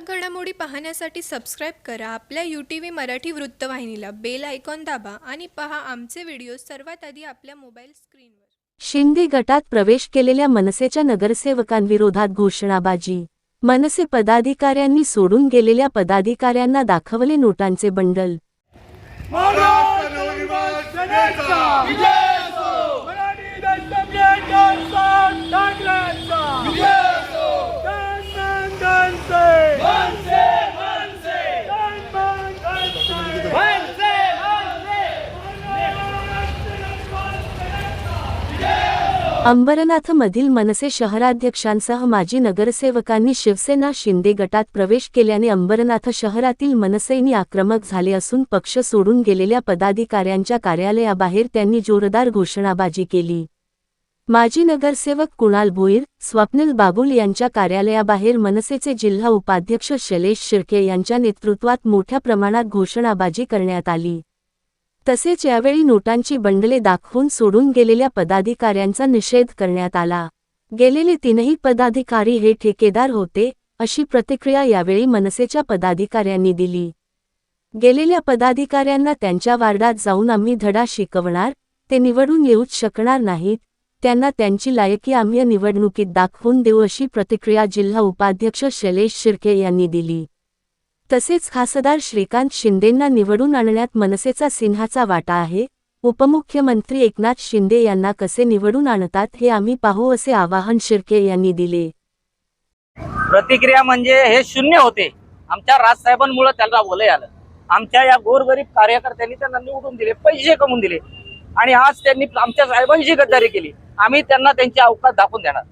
ठळक घडामोडी पाहण्यासाठी सबस्क्राईब करा. आपल्या यू टी व्ही मराठी वृत्तवाहिनीला बेल आयकॉन दाबा आणि पहा आमचे व्हिडिओ सर्वात आधी आपल्या मोबाईल स्क्रीनवर शिंदे गटात प्रवेश केलेल्या मनसेच्या नगरसेवकांविरोधात घोषणाबाजी. मनसे पदाधिकाऱ्यांनी सोडून गेलेल्या पदाधिकाऱ्यांना दाखवले नोटांचे बंडल. अंबरनाथमधील मनसे शहराध्यक्षांसह माजी नगरसेवकांनी शिवसेना शिंदे गटात प्रवेश केल्याने अंबरनाथ शहरातील मनसेनी आक्रमक झाले असून पक्ष सोडून गेलेल्या पदाधिकाऱ्यांच्या कार्यालयाबाहेर त्यांनी जोरदार घोषणाबाजी केली. माजी नगरसेवक कुणाल भोईर स्वप्नील बाबुल यांच्या कार्यालयाबाहेर मनसेचे जिल्हा उपाध्यक्ष शैलेश शिर्के यांच्या नेतृत्वात मोठ्या प्रमाणात घोषणाबाजी करण्यात आली. तसेच यावेळी नोटांची बंडले दाखवून सोडून गेलेल्या पदाधिकाऱ्यांचा निषेध करण्यात आला. गेलेले तीनही पदाधिकारी हे ठेकेदार होते अशी प्रतिक्रिया यावेळी मनसेच्या पदाधिकाऱ्यांनी दिली. गेलेल्या पदाधिकाऱ्यांना त्यांच्या वार्डात जाऊन आम्ही धडा शिकवणार ते निवडून येऊच शकणार नाहीत त्यांना त्यांची लायकी आम्ही निवडणुकीत दाखवून देऊ अशी प्रतिक्रिया जिल्हा उपाध्यक्ष शैलेश शिर्के यांनी दिली. तसेच खासदार श्रीकांत शिंदेंना निवडून आणण्यात मनसेचा सिन्हाचा वाटा आहे. उपमुख्यमंत्री एकनाथ शिंदे यांना कसे निवडून आणतात हे आम्ही पाहू असे आवाहन शिर्के यांनी दिले. प्रतिक्रिया म्हणजे हे शून्य होते. आमच्या राजसाहेबांमुळे त्याला वलय आलं. आमच्या या गोरगरीब कार्यकर्त्यांनी त्यांना निवडून दिले पैसे कमवून दिले. आणि आज त्यांनी आमच्या साहेबांशी गद्दारी केली. आम्ही त्यांना त्यांची अवकाश दाखवून देणार.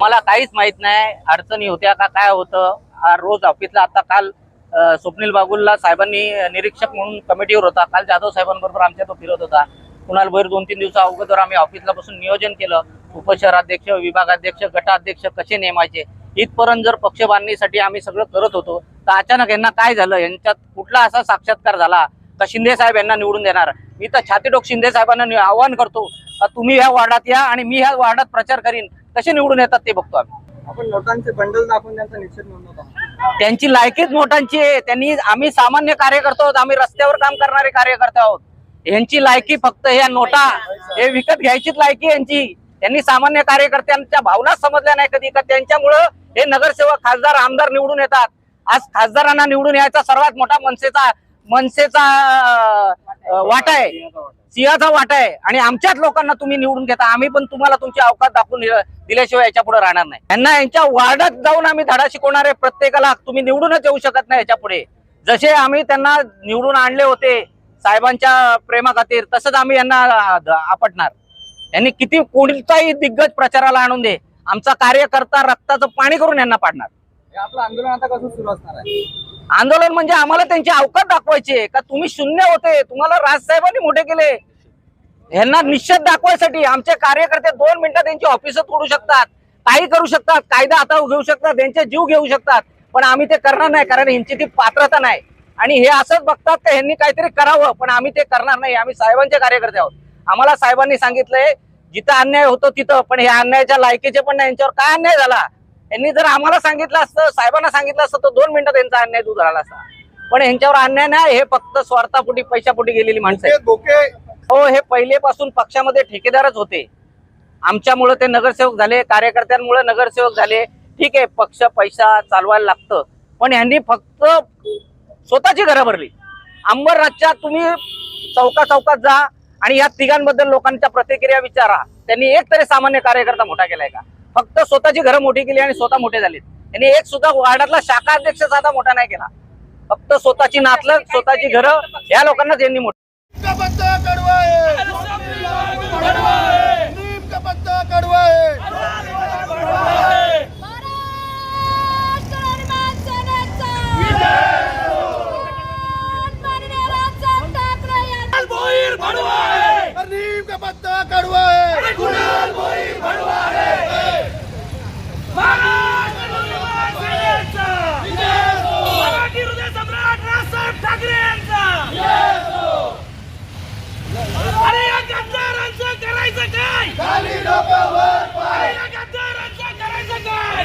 मला काहीच माहीत नाही अडचणी होत्या का काय होतं. रोज ऑफिसला आता काल स्वप्नील बागुलला साहेबांनी निरीक्षक म्हणून कमिटीवर होता. काल जाधव साहेबांबरोबर आमच्या तो फिरत होता. कुणाल भैर दोन तीन दिवसा अगोदर आम्ही ऑफिसला बसून नियोजन केलं. उपशहराध्यक्ष विभागाध्यक्ष गटाध्यक्ष कसे नेमायचे? इथपर्यंत जर पक्ष बांधणीसाठी आम्ही सगळं करत होतो तर अचानक यांना काय झालं? यांच्यात कुठला असा साक्षात्कार झाला? का शिंदे साहेब यांना निवडून देणार? मी तर छातीडोक शिंदे साहेबांना आव्हान आवाहन करतो तुम्ही ह्या वार्डात या आणि मी ह्या वार्डात प्रचार करीन. कसे निवडून येतात ते बघतो आम्ही. आपण नोटांचे बंडल दाखवून त्यांचा निषेध नोंदवतो त्यांची लायकीच नोटांची आहे. त्यांनी आम्ही सामान्य कार्यकर्ते आहोत. आम्ही रस्त्यावर काम करणारे कार्यकर्ते आहोत. यांची लायकी फक्त ह्या नोटा हे विकत घ्यायचीच लायकी यांची. त्यांनी सामान्य कार्यकर्त्यांच्या भावना समजल्या नाही कधी. का त्यांच्यामुळं हे नगरसेवक खासदार आमदार निवडून येतात. आज खासदारांना निवडून यायचा सर्वात मोठा मनसेचा मनसेचा वाटा आहे. सिंहाचा वाटा आहे. आणि आमच्याच लोकांना तुम्ही निवडून घेता. आम्ही पण तुम्हाला तुमची अवकाश दाखवून दिलं- दिल्याशिवाय याच्यापुढे राहणार नाही. यांना यांच्या वार्डात जाऊन आम्ही धडा शिकवणार आहे. प्रत्येकाला तुम्ही निवडूनच येऊ शकत नाही याच्यापुढे. जसे आम्ही त्यांना निवडून आणले होते साहेबांच्या प्रेमा खातीर तसंच आम्ही यांना आपटणार. यांनी किती कोणताही दिग्गज प्रचाराला आणून दे. आमचा कार्यकर्ता रक्ताचं पाणी करून यांना पाडणार. हे आपलं आंदोलन आता कसं सुरू असणार आहे? आंदोलन म्हणजे आम्हाला त्यांची अवकाश दाखवायची का तुम्ही शून्य होते? तुम्हाला राजसाहेबांनी मोठे केले. यांना निश्चित दाखवायसाठी आमचे कार्यकर्ते दोन मिनिटात त्यांची ऑफिस तोडू शकतात. काही करू शकतात. कायदा आता घेऊ शकतात. त्यांचे जीव घेऊ शकतात. पण आम्ही ते करणार नाही कारण यांची ती पात्रता नाही. आणि हे असंच बघतात का यांनी काहीतरी करावं पण आम्ही ते करणार नाही. आम्ही साहेबांचे कार्यकर्ते आहोत. आम्हाला साहेबांनी सांगितलंय जिथं अन्याय होतो तिथं पण हे अन्यायाच्या लायकीचे पण नाही. यांच्यावर काय अन्याय झाला? यांनी जर आम्हाला सांगितलं असतं साहेबांना सांगितलं असतं तर दोन मिनिटात यांचा अन्याय दूर झाला असता. पण यांच्यावर अन्याय नाही हे फक्त स्वार्थापोटी पैशापोटी गेलेली माणसं हो हे पहिलेपासून पक्षामध्ये ठेकेदारच होते. आमच्यामुळे ते नगरसेवक झाले कार्यकर्त्यांमुळे नगरसेवक झाले. ठीक आहे पक्ष पैसा चालवायला लागतं. पण यांनी फक्त स्वतःची घरं भरली. अंबरनाथच्या तुम्ही चौका चौकात जा आणि या तिघांबद्दल लोकांच्या प्रतिक्रिया विचारा. त्यांनी एक तरी सामान्य कार्यकर्ता मोठा केलाय का? फक्त स्वतःची घरं मोठी केली आणि स्वतः मोठे झालेत. त्यांनी एक सुद्धा वार्डातला शाखा अध्यक्ष साधा मोठा नाही केला. फक्त स्वतःची नातलं स्वतःची घरं या लोकांनाच यांनी मोठी कडवा नीम का पत्ता कडवा है महाराष्ट्र निर्माण सेनेचा माननीय राजसाहेब ठाकरे यांचा नीम का पत्ता कडवा है कुणाल भोईर भडवा है मराठी हृदय सम्राट राजसाहेब ठाकरे यांचा अरे या गद्दारांचं करायचं काय खाली डोक्यावर अरे या गद्दारांचं करायचं काय